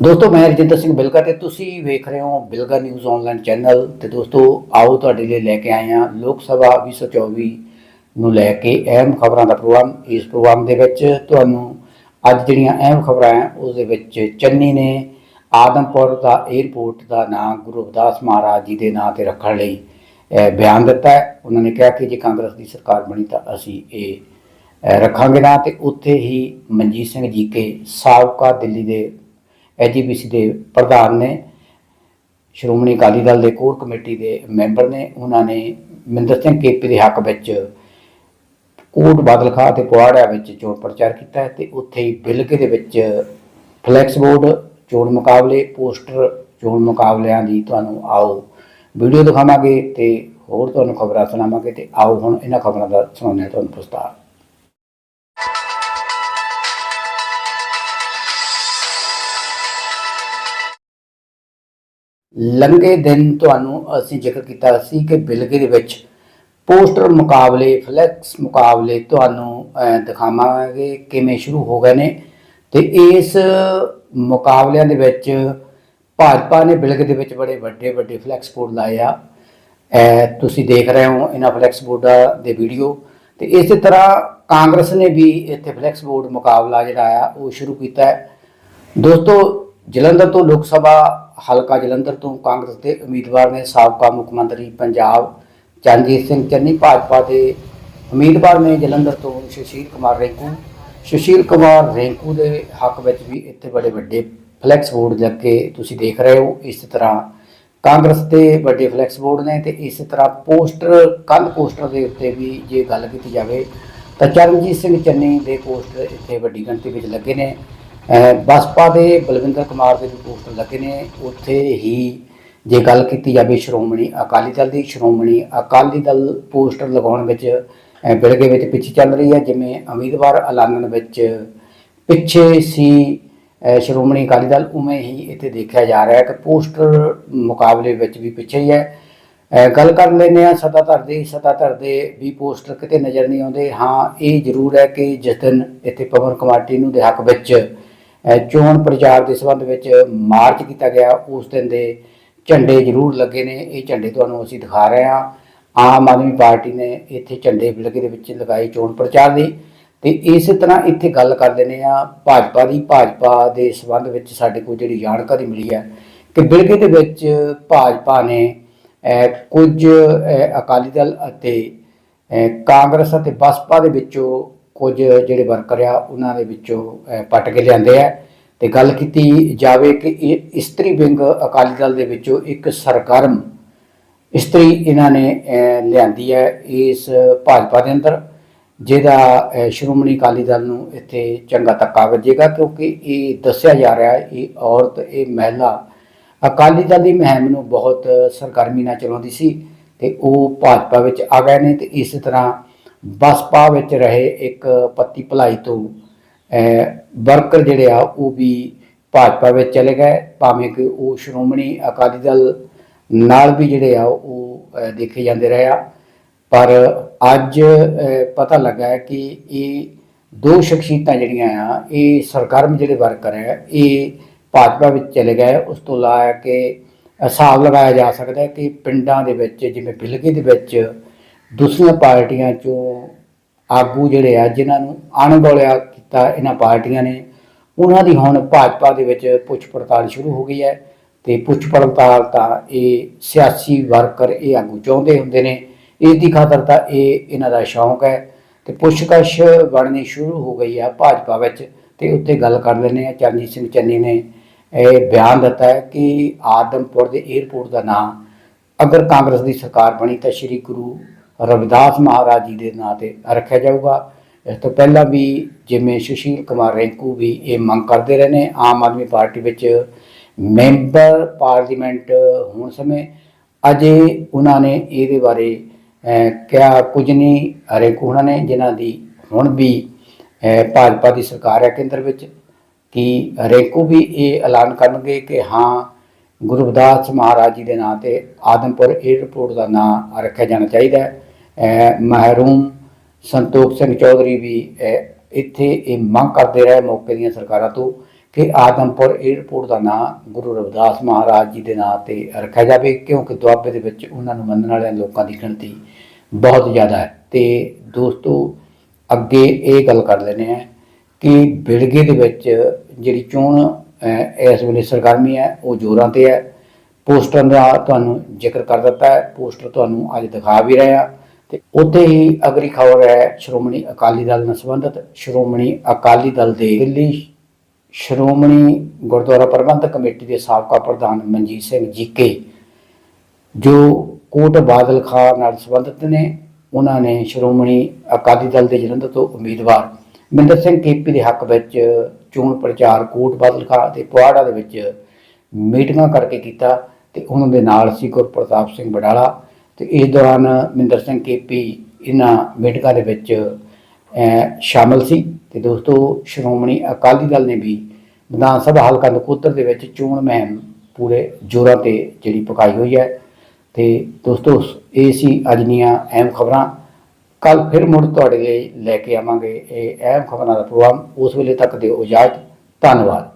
ਦੋਸਤੋ, ਮੈਂ ਰਜਿੰਦਰ ਸਿੰਘ ਬਿਲਗਾ ਤੇ ਤੁਸੀਂ ਵੇਖ ਰਹੇ ਹੋ ਬਿਲਗਾ ਨਿਊਜ਼ ਆਨਲਾਈਨ ਚੈਨਲ ਤੇ ਦੋਸਤੋ, ਆਓ ਤੁਹਾਡੇ ਲਈ ਲੈ ਕੇ ਆਏ ਹਾਂ ਲੋਕ ਸਭਾ 2024 ਨੂੰ ਲੈ ਕੇ ਅਹਿਮ ਖਬਰਾਂ ਦਾ ਪ੍ਰੋਗਰਾਮ। ਇਸ ਪ੍ਰੋਗਰਾਮ ਦੇ ਵਿੱਚ ਤੁਹਾਨੂੰ ਅੱਜ ਜਿਹੜੀਆਂ ਅਹਿਮ ਖਬਰਾਂ ਹੈ, ਉਸ ਦੇ ਵਿੱਚ ਚੰਨੀ ਨੇ ਆਦਮਪੁਰ ਦਾ 에ਅਰਪੋਰਟ ਦਾ ਨਾਮ ਗੁਰੂ ਰਵਿਦਾਸ ਮਹਾਰਾਜ ਜੀ ਦੇ ਨਾਂ ਤੇ ਰੱਖਣ ਲਈ ਬਿਆਨ ਦਿੱਤਾ ਹੈ। ਉਹਨਾਂ ਨੇ ਕਿਹਾ ਕਿ ਜੇ ਕਾਂਗਰਸ ਦੀ ਸਰਕਾਰ ਬਣੀ ਤਾਂ ਅਸੀਂ ਇਹ ਰੱਖਾਂਗੇ ਨਾ ਤੇ ਉੱਥੇ ਹੀ ਮਨਜੀਤ ਸਿੰਘ ਜੀ ਕੇ ਸਾਬਕਾ ਦਿੱਲੀ ਦੇ ਐਜੀਪੀਸੀ ਦੇ ਪ੍ਰਧਾਨ ਨੇ, ਸ਼੍ਰੋਮਣੀ ਅਕਾਲੀ ਦਲ ਦੇ ਕੋਰ ਕਮੇਟੀ ਦੇ ਮੈਂਬਰ ਨੇ, ਉਹਨਾਂ ਨੇ ਮਿੰਦਰ ਸਿੰਘ ਕੇਪੀ ਦੇ ਹੱਕ ਵਿੱਚ ਕੋਟ ਬਾਦਲਖਾ ਤੇ ਪੁਆੜਿਆ ਵਿੱਚ ਚੋਣ ਪ੍ਰਚਾਰ ਕੀਤਾ ਹੈ ਤੇ ਉੱਥੇ ਹੀ ਬਿਲਗੇ ਦੇ ਵਿੱਚ ਫਲੈਕਸ ਬੋਰਡ, ਚੋਣ ਮੁਕਾਬਲੇ, ਪੋਸਟਰ ਚੋਣ ਮੁਕਾਬਲਿਆਂ ਦੀ ਤੁਹਾਨੂੰ ਆਓ ਵੀਡੀਓ ਦਿਖਾਵਾਂਗੇ ਤੇ ਹੋਰ ਤੁਹਾਨੂੰ ਖਬਰਾਂ ਸੁਣਾਵਾਂਗੇ ਤੇ ਆਓ ਹੁਣ ਇਹਨਾਂ ਖਬਰਾਂ ਦਾ ਸੁਣਾਉਂਦੇ ਤੁਹਾਨੂੰ ਪ੍ਰਸਤਾਵ। ਲੰਘੇ ਦਿਨ ਤੁਹਾਨੂੰ ਅਸੀਂ ਜ਼ਿਕਰ ਕੀਤਾ ਸੀ ਕਿ ਬਿਲਗੇ ਦੇ ਵਿੱਚ ਪੋਸਟਰ ਮੁਕਾਬਲੇ, ਫਲੈਕਸ ਮੁਕਾਬਲੇ ਤੁਹਾਨੂੰ ਦਿਖਾਵਾਂਗੇ ਕਿਵੇਂ ਸ਼ੁਰੂ ਹੋ ਗਏ ਨੇ। ਤੇ ਇਸ ਮੁਕਾਬਲਿਆਂ ਦੇ ਵਿੱਚ ਭਾਜਪਾ ਨੇ ਬਿਲਗੇ ਦੇ ਵਿੱਚ ਬੜੇ ਵੱਡੇ ਵੱਡੇ ਫਲੈਕਸ ਬੋਰਡ ਲਾਏ ਆ। ਤੁਸੀਂ ਦੇਖ ਰਹੇ ਹੋ ਇਹਨਾਂ ਫਲੈਕਸ ਬੋਰਡਾਂ ਦੇ ਵੀਡੀਓ। ਤੇ ਇਸੇ ਤਰ੍ਹਾਂ ਕਾਂਗਰਸ ਨੇ ਵੀ ਇੱਥੇ ਫਲੈਕਸ ਬੋਰਡ ਮੁਕਾਬਲਾ ਜਿਹੜਾ ਆ, ਉਹ ਸ਼ੁਰੂ ਕੀਤਾ ਹੈ। ਦੋਸਤੋ, ਜਲੰਧਰ ਤੋਂ ਲੋਕ ਸਭਾ ਹਲਕਾ ਜਲੰਧਰ ਤੋਂ ਕਾਂਗਰਸ ਦੇ ਉਮੀਦਵਾਰ ਨੇ ਸਾਬਕਾ ਮੁੱਖ ਮੰਤਰੀ ਪੰਜਾਬ ਚਰਨਜੀਤ ਸਿੰਘ ਚੰਨੀ, ਭਾਜਪਾ ਦੇ ਉਮੀਦਵਾਰ ਨੇ ਜਲੰਧਰ ਤੋਂ ਸੁਸ਼ੀਲ ਕੁਮਾਰ ਰੈਂਕੂ। ਸੁਸ਼ੀਲ ਕੁਮਾਰ ਰੈਂਕੂ ਦੇ ਹੱਕ ਵਿੱਚ ਵੀ ਇੱਥੇ ਬੜੇ ਵੱਡੇ ਫਲੈਕਸ ਬੋਰਡ ਲੱਗੇ ਤੁਸੀਂ ਦੇਖ ਰਹੇ ਹੋ। ਇਸ ਤਰ੍ਹਾਂ ਕਾਂਗਰਸ ਦੇ ਵੱਡੇ ਫਲੈਕਸ ਬੋਰਡ ਨੇ ਤੇ ਇਸ ਤਰ੍ਹਾਂ ਪੋਸਟਰ, ਕੰਧ ਪੋਸਟਰ ਦੇ ਉੱਤੇ ਵੀ ਜੇ ਗੱਲ ਕੀਤੀ ਜਾਵੇ ਤਾਂ ਚਰਨਜੀਤ ਸਿੰਘ ਚੰਨੀ ਦੇ ਪੋਸਟਰ ਇੱਥੇ ਵੱਡੀ ਗਿਣਤੀ ਵਿੱਚ ਲੱਗੇ ਨੇ। ਬਸਪਾ ਦੇ ਬਲਵਿੰਦਰ ਕੁਮਾਰ ਦੇ ਵੀ ਪੋਸਟਰ ਲੱਗੇ ਨੇ। ਉੱਥੇ ਹੀ ਜੇ ਗੱਲ ਕੀਤੀ ਜਾਵੇ ਸ਼੍ਰੋਮਣੀ ਅਕਾਲੀ ਦਲ ਦੀ, ਸ਼੍ਰੋਮਣੀ ਅਕਾਲੀ ਦਲ ਪੋਸਟਰ ਲਗਾਉਣ ਵਿੱਚ, ਅਹ ਬਿਲਗੇ ਵਿੱਚ ਪਿੱਛੇ ਚੱਲ ਰਹੀ ਹੈ। ਜਿਵੇਂ ਉਮੀਦਵਾਰ ਐਲਾਨਣ ਵਿੱਚ ਪਿੱਛੇ ਸੀ ਸ਼੍ਰੋਮਣੀ ਅਕਾਲੀ ਦਲ, ਉਵੇਂ ਹੀ ਇੱਥੇ ਦੇਖਿਆ ਜਾ ਰਿਹਾ ਹੈ ਕਿ ਪੋਸਟਰ ਮੁਕਾਬਲੇ ਵਿੱਚ ਵੀ ਪਿੱਛੇ ਹੀ ਹੈ। ਗੱਲ ਕਰ ਲੈਂਦੇ ਆ ਸੱਤਾਧਰ ਦੇ। ਸਤਾਧਰ ਦੇ ਵੀ ਪੋਸਟਰ ਕਿਤੇ ਨਜ਼ਰ ਨਹੀਂ ਆਉਂਦੇ। ਹਾਂ, ਇਹ ਜ਼ਰੂਰ ਹੈ ਕਿ ਜਿਸ ਦਿਨ ਇੱਥੇ ਪਵਨ ਕੁਮਾਰ ਨੂੰ ਦੇ ਹੱਕ ਵਿੱਚ ਚੋਣ ਪ੍ਰਚਾਰ ਦੇ ਸੰਬੰਧ ਵਿੱਚ ਮਾਰਚ ਕੀਤਾ ਗਿਆ। ਉਸ ਦਿਨ ਦੇ ਝੰਡੇ ਜ਼ਰੂਰ ਲੱਗੇ ਨੇ। ਇਹ ਝੰਡੇ ਤੁਹਾਨੂੰ ਅਸੀਂ ਦਿਖਾ ਰਹੇ ਹਾਂ। ਆਮ ਆਦਮੀ ਪਾਰਟੀ ਨੇ ਇੱਥੇ ਝੰਡੇ ਬਿਲਗੇ ਦੇ ਵਿੱਚ ਲਗਾਈ ਚੋਣ ਪ੍ਰਚਾਰ ਦੀ। ਤੇ ਇਸੇ ਤਰ੍ਹਾਂ ਇੱਥੇ ਗੱਲ ਕਰ ਲੈਂਦੇ ਆ ਭਾਜਪਾ ਦੀ, ਭਾਜਪਾ ਦੇ ਸੰਬੰਧ ਵਿੱਚ ਸਾਡੇ ਕੋਲ ਜਿਹੜੀ ਜਾਣਕਾਰੀ ਮਿਲੀ ਹੈ ਕਿ ਬਿਲਗੇ ਦੇ ਵਿੱਚ ਭਾਜਪਾ ਨੇ ਕੁਝ ਅਕਾਲੀ ਦਲ ਅਤੇ ਕਾਂਗਰਸ ਅਤੇ ਬਸਪਾ ਦੇ ਵਿੱਚੋਂ ਕੁਝ ਜਿਹੜੇ ਵਰਕਰ ਆ ਉਹਨਾਂ ਦੇ ਵਿੱਚੋਂ ਅਹ, ਪੱਟ ਕੇ ਲਿਆਂਦੇ ਆ। ਤੇ ਗੱਲ ਕੀਤੀ ਜਾਵੇ ਕਿ ਇਹ ਇਸਤਰੀ ਵਿੰਗ ਅਕਾਲੀ ਦਲ ਦੇ ਵਿੱਚੋਂ ਇੱਕ ਸਰਗਰਮ ਇਸਤਰੀ ਇਹਨਾਂ ਨੇ ਲਿਆਂਦੀ ਹੈ ਇਸ ਭਾਜਪਾ ਦੇ ਅੰਦਰ ਜਿਹਦਾ ਸ਼੍ਰੋਮਣੀ ਅਕਾਲੀ ਦਲ ਨੂੰ ਇੱਥੇ ਚੰਗਾ ਧੱਕਾ ਵੱਜੇਗਾ ਕਿਉਂਕਿ ਇਹ ਦੱਸਿਆ ਜਾ ਰਿਹਾ ਹੈ ਇਹ ਔਰਤ ਇਹ ਮਹਿਲਾ ਅਕਾਲੀ ਦਲ ਦੀ ਮਹਿਮ ਨੂੰ ਬਹੁਤ ਸਰਗਰਮੀ ਨਾਲ ਚਲਾਉਂਦੀ ਸੀ ਤੇ ਉਹ ਭਾਜਪਾ ਵਿੱਚ ਆ ਗਏ ਨੇ ਤੇ ਇਸੇ ਤਰ੍ਹਾਂ ਬਸਪਾ ਵਿੱਚ ਰਹੇ ਇੱਕ ਪੱਤੀ ਭਲਾਈ ਤੋਂ ਵਰਕਰ ਜਿਹੜੇ ਆ, ਉਹ ਵੀ ਭਾਜਪਾ ਵਿੱਚ ਚਲੇ ਗਏ। ਭਾਵੇਂ ਕਿ ਉਹ ਸ਼੍ਰੋਮਣੀ ਅਕਾਲੀ ਦਲ ਨਾਲ ਵੀ ਜਿਹੜੇ ਆ, ਉਹ ਦੇਖੇ ਜਾਂਦੇ ਰਹੇ ਆ। ਪਰ ਅੱਜ ਪਤਾ ਲੱਗਾ ਕਿ ਇਹ ਦੋ ਸ਼ਖਸੀਅਤਾਂ ਜਿਹੜੀਆਂ ਆ, ਇਹ ਸਰਗਰਮ ਜਿਹੜੇ ਵਰਕਰ ਹੈ, ਇਹ ਭਾਜਪਾ ਵਿੱਚ ਚਲੇ ਗਏ। ਉਸ ਤੋਂ ਲਾ ਕੇ ਹਿਸਾਬ ਲਗਾਇਆ ਜਾ ਸਕਦਾ ਕਿ ਪਿੰਡਾਂ ਦੇ ਵਿੱਚ, ਜਿਵੇਂ ਬਿਲਗੇ ਦੇ ਵਿੱਚ ਦੂਸਰੀਆਂ ਪਾਰਟੀਆਂ ਚੋਂ ਆਗੂ ਜਿਹੜੇ ਆ, ਜਿਨ੍ਹਾਂ ਨੂੰ ਅਣਗੌਲਿਆ ਕੀਤਾ ਇਹਨਾਂ ਪਾਰਟੀਆਂ ਨੇ, ਉਹਨਾਂ ਦੀ ਹੁਣ ਭਾਜਪਾ ਦੇ ਵਿੱਚ ਪੁੱਛ ਪੜਤਾਲ ਸ਼ੁਰੂ ਹੋ ਗਈ ਹੈ ਤੇ ਪੁੱਛ ਪੜਤਾਲ ਤਾਂ ਇਹ ਸਿਆਸੀ ਵਰਕਰ ਇਹ ਆਗੂ ਚਾਹੁੰਦੇ ਹੁੰਦੇ ਨੇ। ਇਸ ਦੀ ਖਾਤਰ ਤਾਂ ਇਹ ਇਹਨਾਂ ਦਾ ਸ਼ੌਂਕ ਹੈ ਤੇ ਪੁੱਛਕਸ਼ ਬਣਨੀ ਸ਼ੁਰੂ ਹੋ ਗਈ ਆ ਭਾਜਪਾ ਵਿੱਚ ਤੇ ਉੱਤੇ ਗੱਲ ਕਰ ਲੈਂਦੇ ਆ ਚਰਨਜੀਤ ਸਿੰਘ ਚੰਨੀ ਨੇ ਇਹ ਬਿਆਨ ਦਿੱਤਾ ਹੈ ਕਿ ਆਦਮਪੁਰ ਦੇ 에ਅਰਪੋਰਟ ਦਾ ਨਾਮ ਅਗਰ ਕਾਂਗਰਸ ਦੀ ਸਰਕਾਰ ਬਣੀ ਤਾਂ ਸ੍ਰੀ ਗੁਰੂ ਰਵਿਦਾਸ ਮਹਾਰਾਜ ਜੀ ਦੇ ਨਾਂ ਤੇ ਰੱਖਿਆ ਜਾਊਗਾ। ਇਸ ਤੋਂ ਪਹਿਲਾਂ ਵੀ ਜਿਵੇਂ ਸੁਸ਼ੀਲ ਕੁਮਾਰ ਰੈਂਕੂ ਵੀ ਇਹ ਮੰਗ ਕਰਦੇ ਰਹੇ ਨੇ, ਆਮ ਆਦਮੀ ਪਾਰਟੀ ਵਿੱਚ ਮੈਂਬਰ ਪਾਰਲੀਮੈਂਟ ਹੋਣ ਸਮੇਂ ਅਜੇ ਉਹਨਾਂ ਨੇ ਇਹਦੇ ਬਾਰੇ ਕਿਹਾ ਕੁਝ ਨਹੀਂ। ਰੈਂਕੂ ਉਹਨਾਂ ਨੇ, ਜਿਨ੍ਹਾਂ ਦੀ ਹੁਣ ਵੀ ਭਾਜਪਾ ਦੀ ਸਰਕਾਰ ਹੈ ਕੇਂਦਰ ਵਿੱਚ, ਕਿ ਰੈਂਕੂ ਵੀ ਇਹ ਐਲਾਨ ਕਰਨਗੇ ਕਿ ਹਾਂ, ਗੁਰੂ ਰਵਿਦਾਸ ਮਹਾਰਾਜ ਜੀ ਦੇ ਨਾਂ ਤੇ ਆਦਮਪੁਰ 에ਅਰਪੋਰਟ ਦਾ ਨਾਂ ਰੱਖਿਆ ਜਾਣਾ ਚਾਹੀਦਾ ਹੈ। ਮਹਿਰੂਮ ਸੰਤੋਖ ਸਿੰਘ ਚੌਧਰੀ ਵੀ ਇੱਥੇ ਇਹ ਮੰਗ ਕਰਦੇ ਰਹੇ ਮੌਕੇ ਦੀਆਂ ਸਰਕਾਰਾਂ ਤੋਂ ਕਿ ਆਦਮਪੁਰ 에ਅਰਪੋਰਟ ਦਾ ਨਾਂ ਗੁਰੂ ਰਵਿਦਾਸ ਮਹਾਰਾਜ ਜੀ ਦੇ ਨਾਂ ਤੇ ਰੱਖਿਆ ਜਾਵੇ, ਕਿਉਂਕਿ ਦੁਆਬੇ ਦੇ ਵਿੱਚ ਉਹਨਾਂ ਨੂੰ ਮੰਨਣ ਵਾਲਿਆਂ ਲੋਕਾਂ ਦੀ ਗਿਣਤੀ ਬਹੁਤ ਜ਼ਿਆਦਾ ਹੈ। ਤੇ ਦੋਸਤੋ, ਅੱਗੇ ਇਹ ਗੱਲ ਕਰ ਲੈਂਦੇ ਆ ਕਿ ਬਿਲਗੇ ਦੇ ਵਿੱਚ ਜਿਹੜੀ ਚੋਣ ਇਸ ਵੇਲੇ ਸਰਗਰਮੀ ਹੈ, ਉਹ ਜ਼ੋਰਾਂ ਤੇ ਹੈ। ਪੋਸਟਰ ਦਾ ਤੁਹਾਨੂੰ ਜ਼ਿਕਰ ਕਰ ਦਿੱਤਾ ਹੈ, ਪੋਸਟਰ ਤੁਹਾਨੂੰ ਅੱਜ ਦਿਖਾ ਵੀ ਰਹੇ ਆ ਤੇ ਉੱਥੇ ਹੀ ਅਗਲੀ ਖਬਰ ਹੈ, ਸ਼੍ਰੋਮਣੀ ਅਕਾਲੀ ਦਲ ਨਾਲ ਸੰਬੰਧਿਤ, ਸ਼੍ਰੋਮਣੀ ਅਕਾਲੀ ਦਲ ਦੇ ਦਿੱਲੀ, ਸ਼੍ਰੋਮਣੀ ਗੁਰਦੁਆਰਾ ਪ੍ਰਬੰਧਕ ਕਮੇਟੀ ਦੇ ਸਾਬਕਾ ਪ੍ਰਧਾਨ ਮਨਜੀਤ ਸਿੰਘ ਜੀਕੇ, ਜੋ ਕੋਟ ਬਾਦਲ ਖਾਨ ਨਾਲ ਸੰਬੰਧਿਤ ਨੇ, ਉਹਨਾਂ ਨੇ ਸ਼੍ਰੋਮਣੀ ਅਕਾਲੀ ਦਲ ਦੇ ਜਲੰਧਰ ਤੋਂ ਉਮੀਦਵਾਰ ਮਿੰਦਰ ਸਿੰਘ ਕੇਪੀ ਦੇ ਹੱਕ ਵਿੱਚ ਚੋਣ ਪ੍ਰਚਾਰ ਕੋਟ ਬਾਦਲ ਖਾਨ ਤੇ ਪੁਆੜਾ ਦੇ ਵਿੱਚ ਮੀਟਿੰਗਾਂ ਕਰਕੇ ਕੀਤਾ ਤੇ ਉਹਨਾਂ ਦੇ ਨਾਲ ਸੀ ਗੁਰਪ੍ਰਤਾਪ ਸਿੰਘ ਬਡਾਲਾ ਤੇ ਇਸ ਦੌਰਾਨ ਮਿੰਦਰ ਸਿੰਘ ਕੇਪੀ ਇਹਨਾਂ ਮੀਟਿੰਗਾਂ ਦੇ ਵਿੱਚ ਅਹ, ਸ਼ਾਮਲ ਸੀ ਤੇ ਦੋਸਤੋ ਸ਼੍ਰੋਮਣੀ ਅਕਾਲੀ ਦਲ ਨੇ ਵੀ ਵਿਧਾਨ ਸਭਾ ਹਲਕਾ ਨਕੋਦਰ ਦੇ ਵਿੱਚ ਚੋਣ ਮੁਹਿੰਮ ਪੂਰੇ ਜ਼ੋਰਾਂ ਤੇ ਜਿਹੜੀ ਪਕਾਈ ਹੋਈ ਹੈ। ਤੇ ਦੋਸਤੋ ਇਹ ਸੀ ਅੱਜ ਦੀਆਂ ਅਹਿਮ ਖਬਰਾਂ। ਕੱਲ ਫਿਰ ਮੁੜ ਤੁਹਾਡੇ ਲਈ ਲੈ ਕੇ ਆਵਾਂਗੇ ਇਹ ਅਹਿਮ ਖਬਰਾਂ ਦਾ ਪ੍ਰੋਗਰਾਮ। ਉਸ ਵੇਲੇ ਤੱਕ ਦਿਓ ਇਜਾਜ਼ਤ। ਧੰਨਵਾਦ।